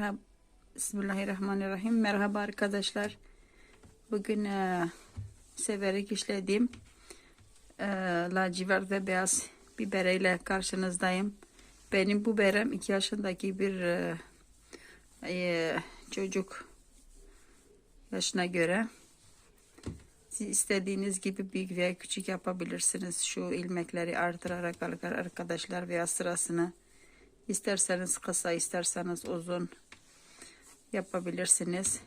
Merhaba. Bismillahirrahmanirrahim. Merhaba arkadaşlar. Bugün e, severek işlediğim e, lacivert ve beyaz bibereyle karşınızdayım. Benim bu berem 2 yaşındaki bir e, e, çocuk yaşına göre. Siz istediğiniz gibi büyük veya küçük yapabilirsiniz. Şu ilmekleri artırarak arkadaşlar veya sırasını İsterseniz kısa, isterseniz uzun yapabilirsiniz.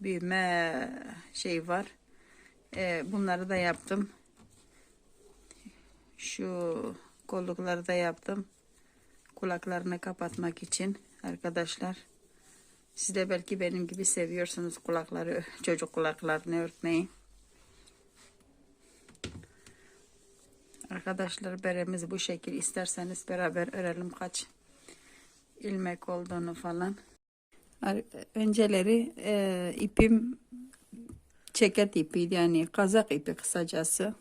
Büyüme şey var. Ee, bunları da yaptım. Şu kollukları da yaptım. Kulaklarını kapatmak için arkadaşlar. Siz de belki benim gibi seviyorsunuz kulakları, çocuk kulaklarını örtmeyi. Arkadaşlar beremiz bu şekil. İsterseniz beraber örelim kaç ilmek olduğunu falan. Önceleri e, ipim ceket ipiydi yani kazak ipi kısacası.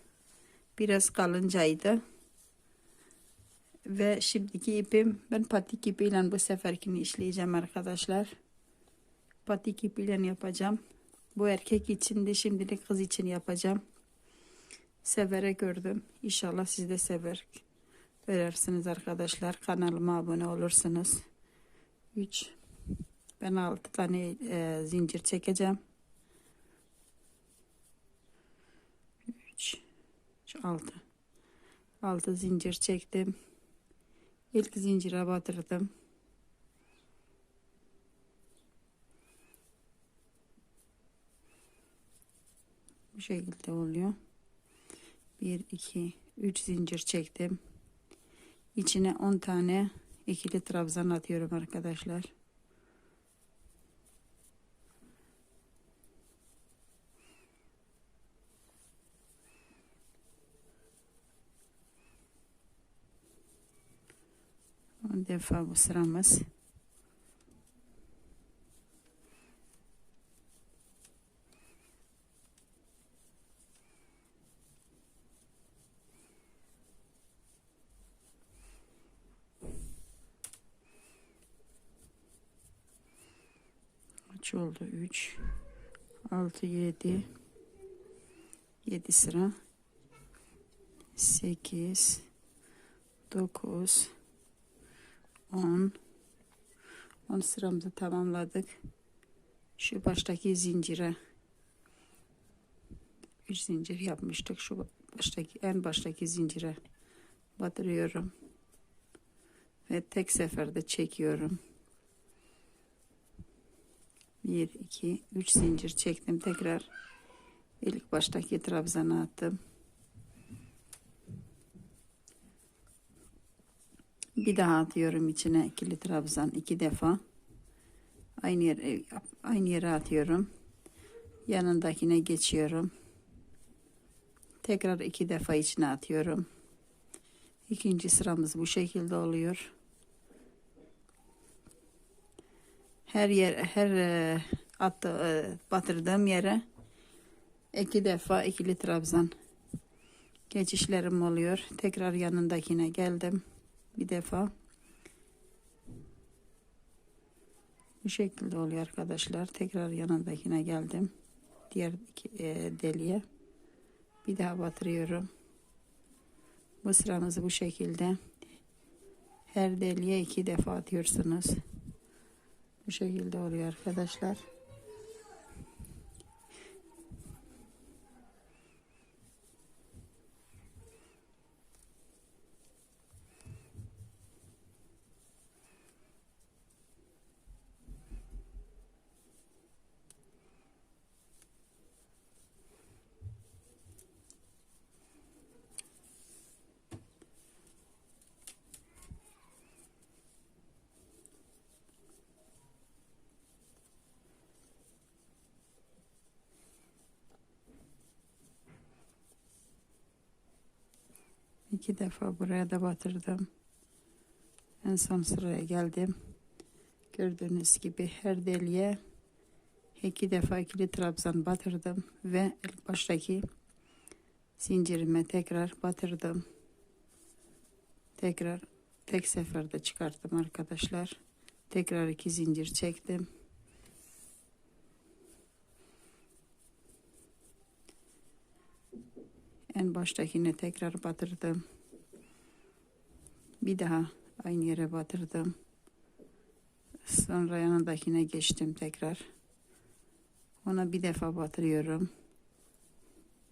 Biraz kalıncaydı. Ve şimdiki ipim ben patik ipiyle bu seferkini işleyeceğim arkadaşlar. Patik ipiyle yapacağım. Bu erkek için de şimdilik kız için yapacağım. Severek gördüm. İnşallah siz de sever örersiniz arkadaşlar. Kanalıma abone olursunuz. 3 ben 6 tane e, zincir çekeceğim. 3 6 6 zincir çektim. İlk zincire batırdım. Bu şekilde oluyor. 1 2 3 zincir çektim. İçine 10 tane ikili trabzan atıyorum arkadaşlar. Defa bu sıramız. kaç oldu? 3 6 7 7 sıra 8 9 10 10 sıramızı tamamladık. Şu baştaki zincire 3 zincir yapmıştık. Şu baştaki en baştaki zincire batırıyorum. Ve tek seferde çekiyorum. 1 2 3 zincir çektim tekrar ilk baştaki trabzana attım bir daha atıyorum içine ikili trabzan iki defa. Aynı yere aynı yere atıyorum. Yanındakine geçiyorum. Tekrar iki defa içine atıyorum. İkinci sıramız bu şekilde oluyor. Her yer her e, attı, e, batırdığım yere iki defa ikili trabzan geçişlerim oluyor. Tekrar yanındakine geldim. Bir defa. Bu şekilde oluyor arkadaşlar. Tekrar yanındakine geldim. Diğer e, deliğe. Bir daha batırıyorum. Bu sıramızı bu şekilde her deliğe iki defa atıyorsunuz. Bu şekilde oluyor arkadaşlar. İki defa buraya da batırdım. En son sıraya geldim. Gördüğünüz gibi her deliğe iki defa ikili trabzan batırdım ve ilk baştaki zincirime tekrar batırdım. Tekrar tek seferde çıkarttım arkadaşlar. Tekrar iki zincir çektim. Baştakine tekrar batırdım. Bir daha aynı yere batırdım. Sonra yanındakine geçtim tekrar. Ona bir defa batırıyorum.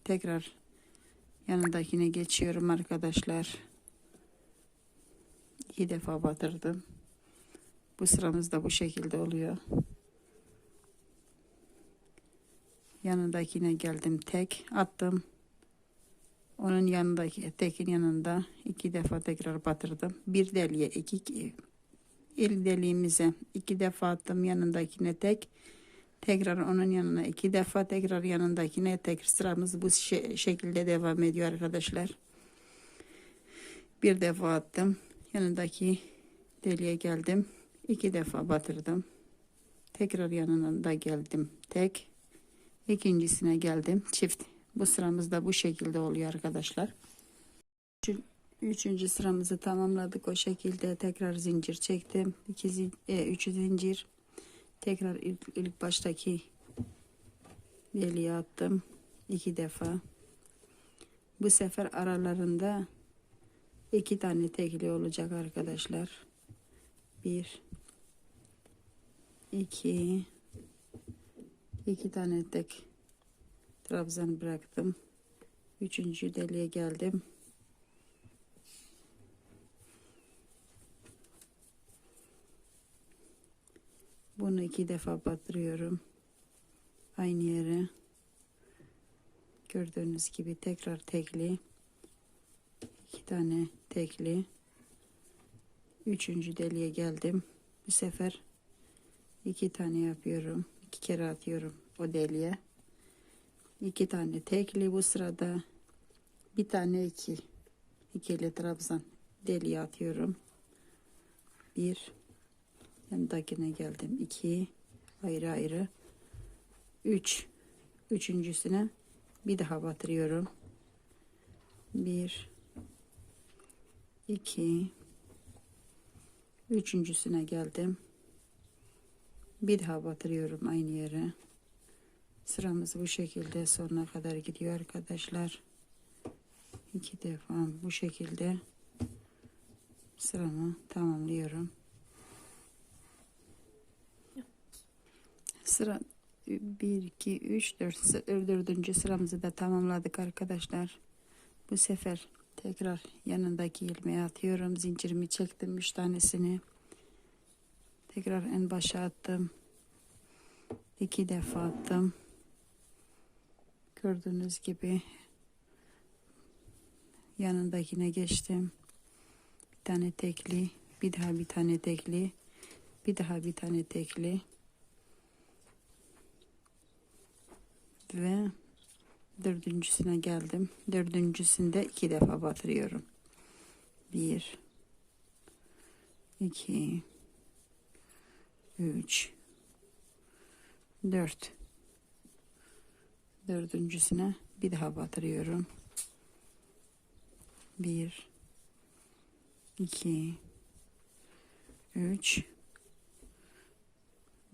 Tekrar yanındakine geçiyorum arkadaşlar. İki defa batırdım. Bu sıramız da bu şekilde oluyor. Yanındakine geldim tek attım. Onun yanındaki tekin yanında iki defa tekrar batırdım. Bir deliğe iki ilk deliğimize iki defa attım yanındakine tek. Tekrar onun yanına iki defa tekrar yanındakine tek sıramız bu şe- şekilde devam ediyor arkadaşlar. Bir defa attım. Yanındaki deliğe geldim. iki defa batırdım. Tekrar yanına geldim. Tek. İkincisine geldim. Çift. Bu sıramız da bu şekilde oluyor arkadaşlar. Üçü- Üçüncü sıramızı tamamladık. O şekilde tekrar zincir çektim. İki, zi- e, üç zincir. Tekrar ilk, ilk baştaki deliğe attım. iki defa. Bu sefer aralarında iki tane tekli olacak arkadaşlar. Bir, iki, iki tane tek trabzan bıraktım. Üçüncü deliğe geldim. Bunu iki defa batırıyorum. Aynı yere. Gördüğünüz gibi tekrar tekli. iki tane tekli. Üçüncü deliğe geldim. Bu sefer iki tane yapıyorum. iki kere atıyorum o deliğe. İki tane tekli bu sırada. Bir tane iki. İkili trabzan deliğe atıyorum. Bir. Yanındakine geldim. iki ayrı ayrı. Üç. Üçüncüsüne bir daha batırıyorum. Bir. iki, Üçüncüsüne geldim. Bir daha batırıyorum aynı yere. Sıramız bu şekilde sonuna kadar gidiyor arkadaşlar. İki defa bu şekilde sıramı tamamlıyorum. Sıra 1, 2, 3, 4, dördüncü sıramızı da tamamladık arkadaşlar. Bu sefer tekrar yanındaki ilmeği atıyorum. Zincirimi çektim 3 tanesini. Tekrar en başa attım. iki defa attım. Gördüğünüz gibi yanındakine geçtim. Bir tane tekli, bir daha bir tane tekli, bir daha bir tane tekli. ve dördüncüsüne geldim. Dördüncüsünde iki defa batırıyorum. Bir, iki, üç, dört. Dördüncüsüne bir daha batırıyorum. Bir, iki, üç,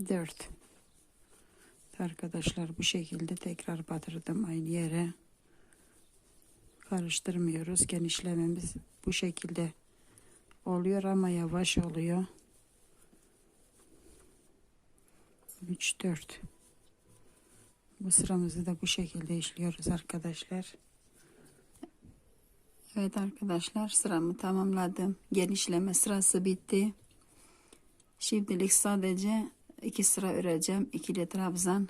dört. Arkadaşlar bu şekilde tekrar batırdım aynı yere. Karıştırmıyoruz. Genişlememiz bu şekilde oluyor ama yavaş oluyor. 3 4 Bu sıramızı da bu şekilde işliyoruz arkadaşlar. Evet arkadaşlar sıramı tamamladım. Genişleme sırası bitti. Şimdilik sadece iki sıra öreceğim. İkili trabzan.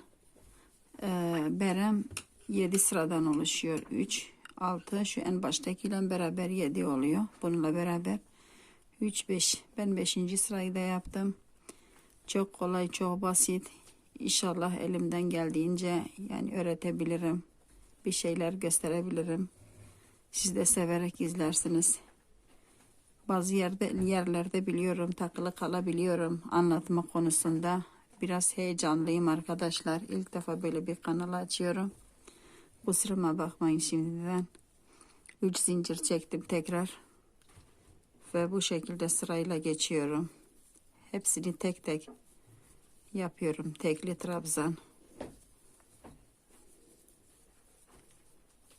Ee, berem 7 sıradan oluşuyor. 3, 6 şu en baştakiyle beraber 7 oluyor. Bununla beraber 3, 5. Ben 5. sırayı da yaptım. Çok kolay, çok basit. İnşallah elimden geldiğince yani öğretebilirim. Bir şeyler gösterebilirim. Siz de severek izlersiniz. Bazı yerde yerlerde biliyorum takılı kalabiliyorum anlatma konusunda. Biraz heyecanlıyım arkadaşlar. İlk defa böyle bir kanal açıyorum. Kusuruma bakmayın şimdiden. 3 zincir çektim tekrar. Ve bu şekilde sırayla geçiyorum. hepsini tek tek yapıyorum. Tekli trabzan.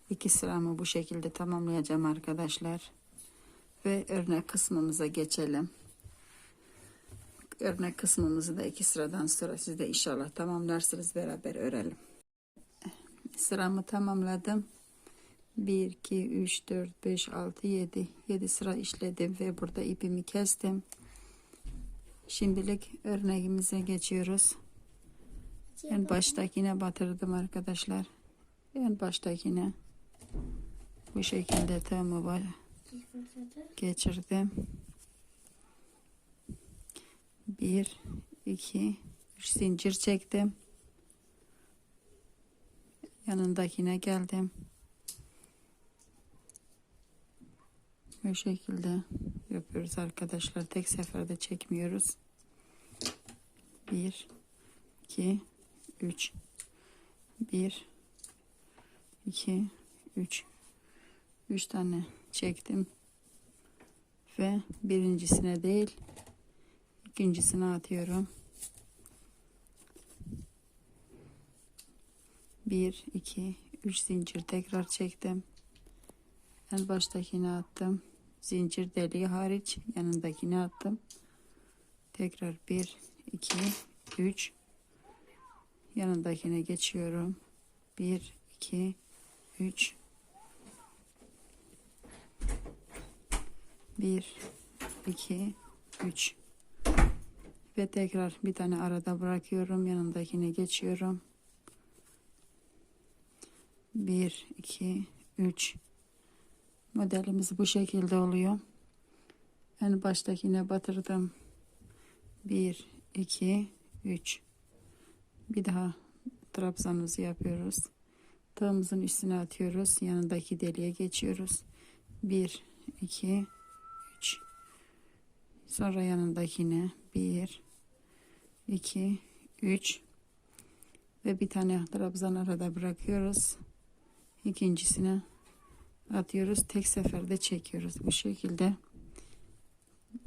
İki sıramı bu şekilde tamamlayacağım arkadaşlar. Ve örnek kısmımıza geçelim. Örnek kısmımızı da iki sıradan sonra siz de inşallah tamamlarsınız beraber örelim. Sıramı tamamladım. 1, 2, 3, 4, 5, 6, 7. 7 sıra işledim ve burada ipimi kestim. Şimdilik örneğimize geçiyoruz. En baştakine batırdım arkadaşlar. En baştakine bu şekilde var geçirdim. 1 2 3 zincir çektim. Yanındakine geldim. Bu şekilde yapıyoruz arkadaşlar. Tek seferde çekmiyoruz. 1 2 3 1 2 3 3 tane çektim. Ve birincisine değil ikincisine atıyorum. 1 2 3 zincir tekrar çektim. En baştakini attım. Zincir deliği hariç yanındakini attım. Tekrar 1 2 3 yanındakine geçiyorum. 1 2 3 1 2 3 ve tekrar bir tane arada bırakıyorum. Yanındakine geçiyorum. 1 2 3 modelimiz bu şekilde oluyor. En baştakine batırdım. 1 2 3 bir daha trabzanımızı yapıyoruz. Tığımızın üstüne atıyoruz. Yanındaki deliğe geçiyoruz. 1 2 3 sonra yanındakine 1 2 3 ve bir tane trabzan arada bırakıyoruz. İkincisine atıyoruz. Tek seferde çekiyoruz bu şekilde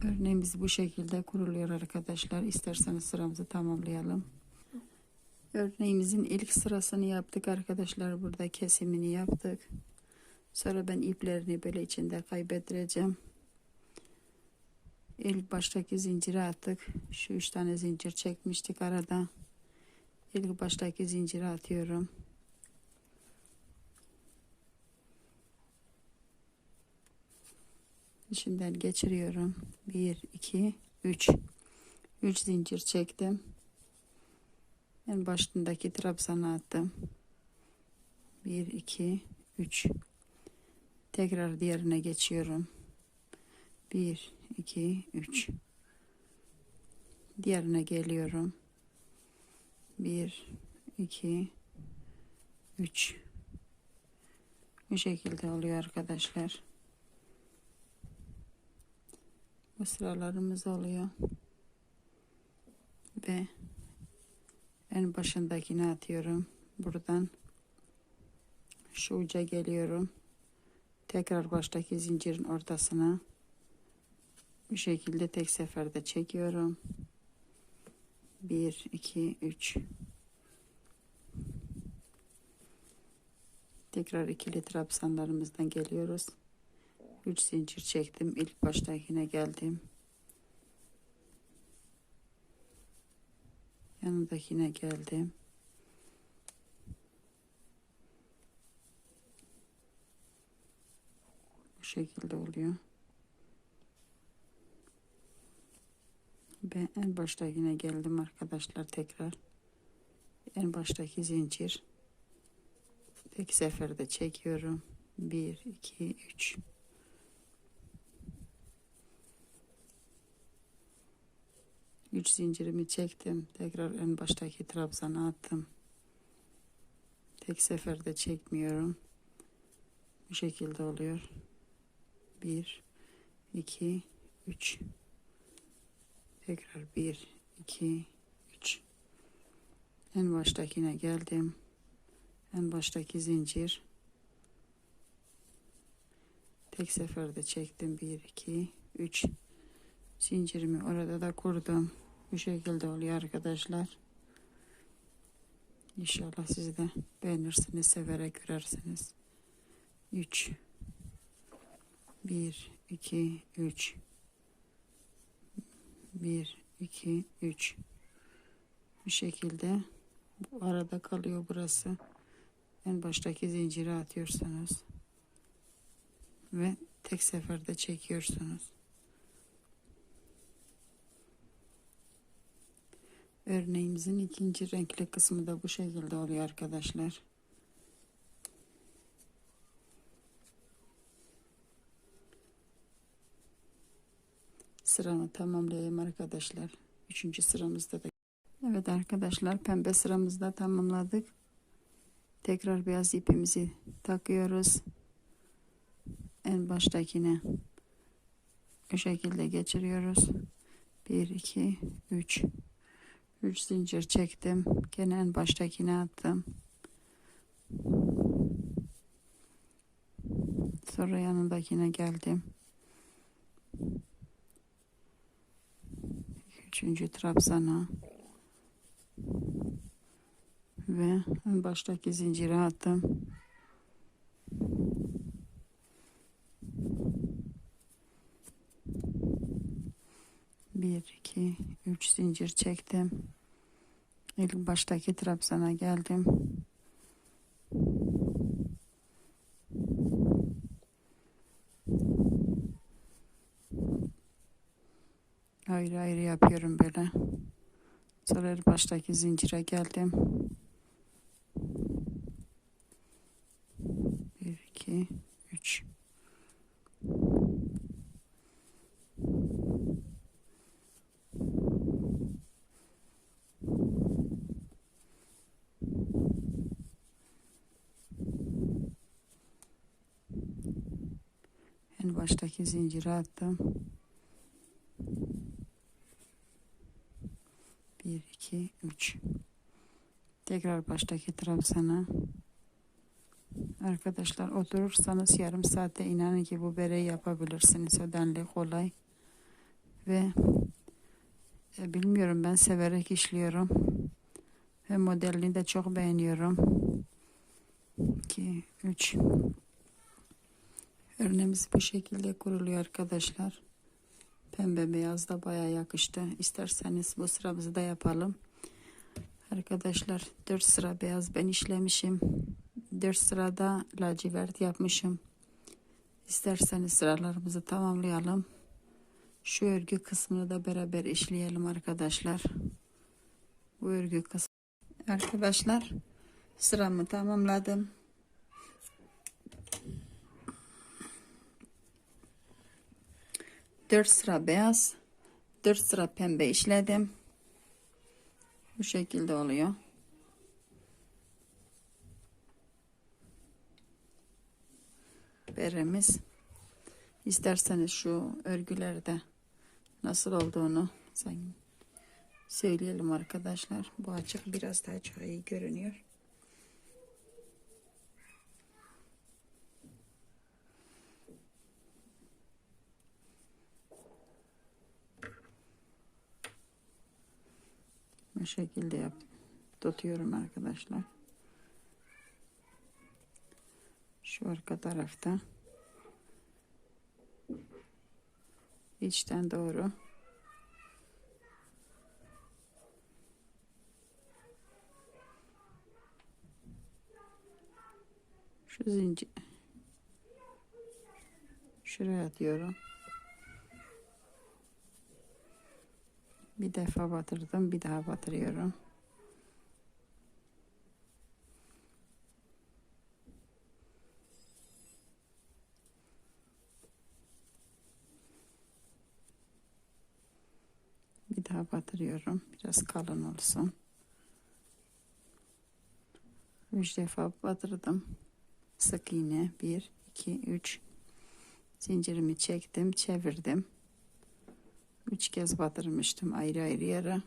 örneğimiz bu şekilde kuruluyor arkadaşlar. İsterseniz sıramızı tamamlayalım. Örneğimizin ilk sırasını yaptık arkadaşlar. Burada kesimini yaptık. Sonra ben iplerini böyle içinde kaybettireceğim. İlk baştaki zinciri attık. Şu üç tane zincir çekmiştik arada. İlk baştaki zinciri atıyorum içinden geçiriyorum. 1 2 3 3 zincir çektim. En başındaki trabzanı attım. 1 2 3 tekrar diğerine geçiyorum. 1 2 3 diğerine geliyorum. 1 2 3 bu şekilde oluyor arkadaşlar bu sıralarımız oluyor. Ve en başındakini atıyorum. Buradan şu uca geliyorum. Tekrar baştaki zincirin ortasına bu şekilde tek seferde çekiyorum. 1 2 3 tekrar ikili trabzanlarımızdan geliyoruz 3 zincir çektim. İlk baştakine geldim. Yanındakine geldim. Bu şekilde oluyor. Ve en baştakine geldim arkadaşlar tekrar. En baştaki zincir. Tek seferde çekiyorum. 1 2 3 3 zincirimi çektim. Tekrar en baştaki trabzana attım. Tek seferde çekmiyorum. Bu şekilde oluyor. 1 2 3 tekrar 1 2 3 en baştakine geldim. En baştaki zincir. Tek seferde çektim. 1 2 3 Zincirimi orada da kurdum. Bu şekilde oluyor arkadaşlar. İnşallah siz de beğenirsiniz, severek görersiniz. 3 1 2 3 1 2 3 Bu şekilde bu arada kalıyor burası. En baştaki zinciri atıyorsunuz. Ve tek seferde çekiyorsunuz. Örneğimizin ikinci renkli kısmı da bu şekilde oluyor arkadaşlar. Sıramı tamamlayayım arkadaşlar. Üçüncü sıramızda da. Evet arkadaşlar pembe sıramızda tamamladık. Tekrar beyaz ipimizi takıyoruz. En baştakine o şekilde geçiriyoruz. 1 2 3 3 zincir çektim. Gene en baştakine attım. Sonra yanındakine geldim. Üçüncü trabzana ve en baştaki zincire attım. zincir çektim. İlk baştaki trabzana geldim. Ayrı ayrı yapıyorum böyle. Sonra ilk baştaki zincire geldim. 1 2 3 Şimdi baştaki zinciri attım. 1 2 3 Tekrar baştaki trabzana. Arkadaşlar oturursanız yarım saatte inanın ki bu bereyi yapabilirsiniz. Ödenli kolay. Ve e, bilmiyorum ben severek işliyorum. Ve modelini de çok beğeniyorum. 2 3 Örneğimiz bu şekilde kuruluyor arkadaşlar. Pembe beyaz da baya yakıştı. İsterseniz bu sıramızı da yapalım. Arkadaşlar 4 sıra beyaz ben işlemişim. 4 sırada lacivert yapmışım. İsterseniz sıralarımızı tamamlayalım. Şu örgü kısmını da beraber işleyelim arkadaşlar. Bu örgü kısmı. Arkadaşlar sıramı tamamladım. Dört sıra beyaz, dört sıra pembe işledim. Bu şekilde oluyor. Beremiz. İsterseniz şu örgülerde nasıl olduğunu söyleyelim arkadaşlar. Bu açık biraz daha çok iyi görünüyor. Şekilde yap tutuyorum arkadaşlar. Şu arka tarafta içten doğru şu zincir şuraya atıyorum. Bir defa batırdım. Bir daha batırıyorum. Bir daha batırıyorum. Biraz kalın olsun. Üç defa batırdım. Sık iğne. Bir, iki, üç. Zincirimi çektim. Çevirdim. Üç kez batırmıştım ayrı ayrı yere.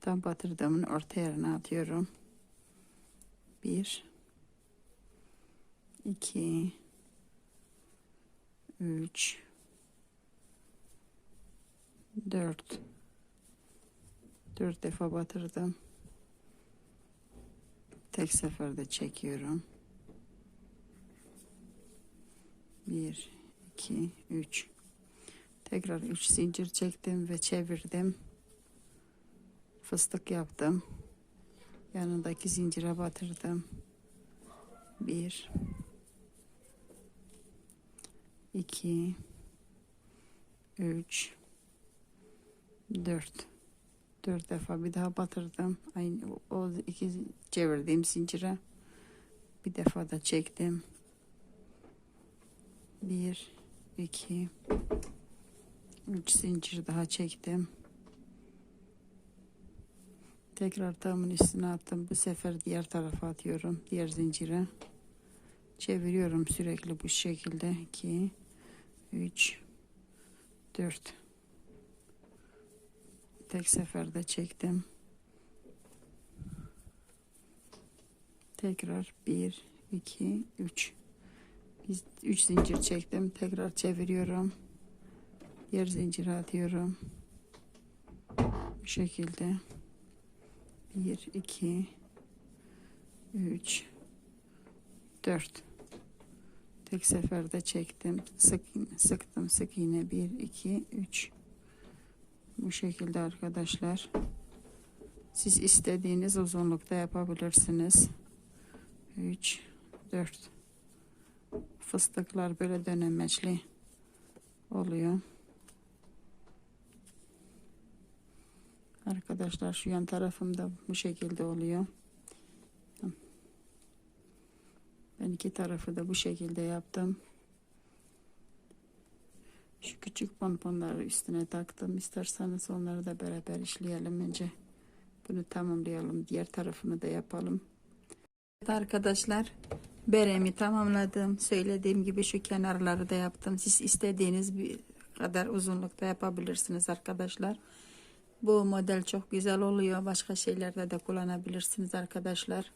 Tam batırdığımın orta yerine atıyorum. Bir, iki, üç, 4 4 defa batırdım. Tek seferde çekiyorum. 1 2 3 Tekrar 3 zincir çektim ve çevirdim. Fıstık yaptım. Yanındaki zincire batırdım. 1 2 3 4 4 defa bir daha batırdım. Aynı o- iki çevirdiğim zincire bir defa da çektim. 1 2 3 zincir daha çektim. Tekrar tığımın üstüne attım. Bu sefer diğer tarafa atıyorum. Diğer zincire. Çeviriyorum sürekli bu şekilde. 2 3 4 Tek seferde çektim. Tekrar 1 2 3 3 zincir çektim. Tekrar çeviriyorum. Diğer zincire atıyorum. Bu şekilde. 1 2 3 4 Tek seferde çektim. Sık sıktım sık iğne 1 2 3 bu şekilde arkadaşlar. Siz istediğiniz uzunlukta yapabilirsiniz. 3 4 Fıstıklar böyle dönemeçli oluyor. Arkadaşlar şu yan tarafımda bu şekilde oluyor. Ben iki tarafı da bu şekilde yaptım. Şu küçük pomponları üstüne taktım. İsterseniz onları da beraber işleyelim önce. Bunu tamamlayalım. Diğer tarafını da yapalım. Evet arkadaşlar beremi tamamladım. Söylediğim gibi şu kenarları da yaptım. Siz istediğiniz bir kadar uzunlukta yapabilirsiniz arkadaşlar. Bu model çok güzel oluyor. Başka şeylerde de kullanabilirsiniz arkadaşlar.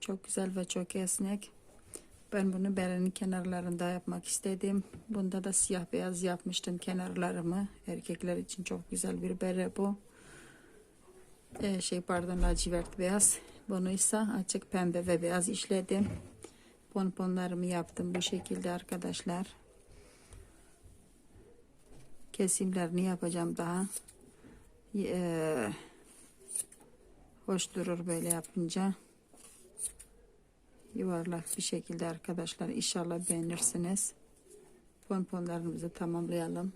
Çok güzel ve çok esnek. Ben bunu berenin kenarlarında yapmak istedim. Bunda da siyah beyaz yapmıştım kenarlarımı. Erkekler için çok güzel bir bere bu. Ee, şey pardon lacivert beyaz. Bunu ise açık pembe ve beyaz işledim. Pomponlarımı yaptım bu şekilde arkadaşlar. Kesimlerini yapacağım daha. Ee, hoş durur böyle yapınca yuvarlak bir şekilde arkadaşlar inşallah beğenirsiniz. Pomponlarımızı tamamlayalım.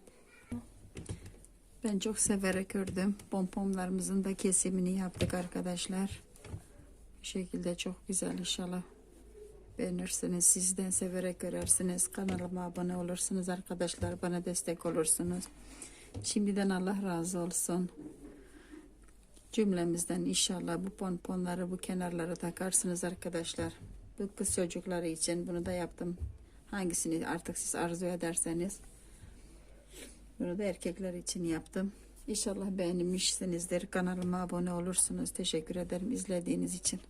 Ben çok severek ördüm. Pomponlarımızın da kesimini yaptık arkadaşlar. Bu şekilde çok güzel inşallah beğenirsiniz. Sizden severek örersiniz. Kanalıma abone olursunuz arkadaşlar. Bana destek olursunuz. Şimdiden Allah razı olsun. Cümlemizden inşallah bu pomponları bu kenarlara takarsınız arkadaşlar. Bu kız çocukları için bunu da yaptım. Hangisini artık siz arzu ederseniz. Bunu da erkekler için yaptım. İnşallah beğenmişsinizdir. Kanalıma abone olursunuz. Teşekkür ederim izlediğiniz için.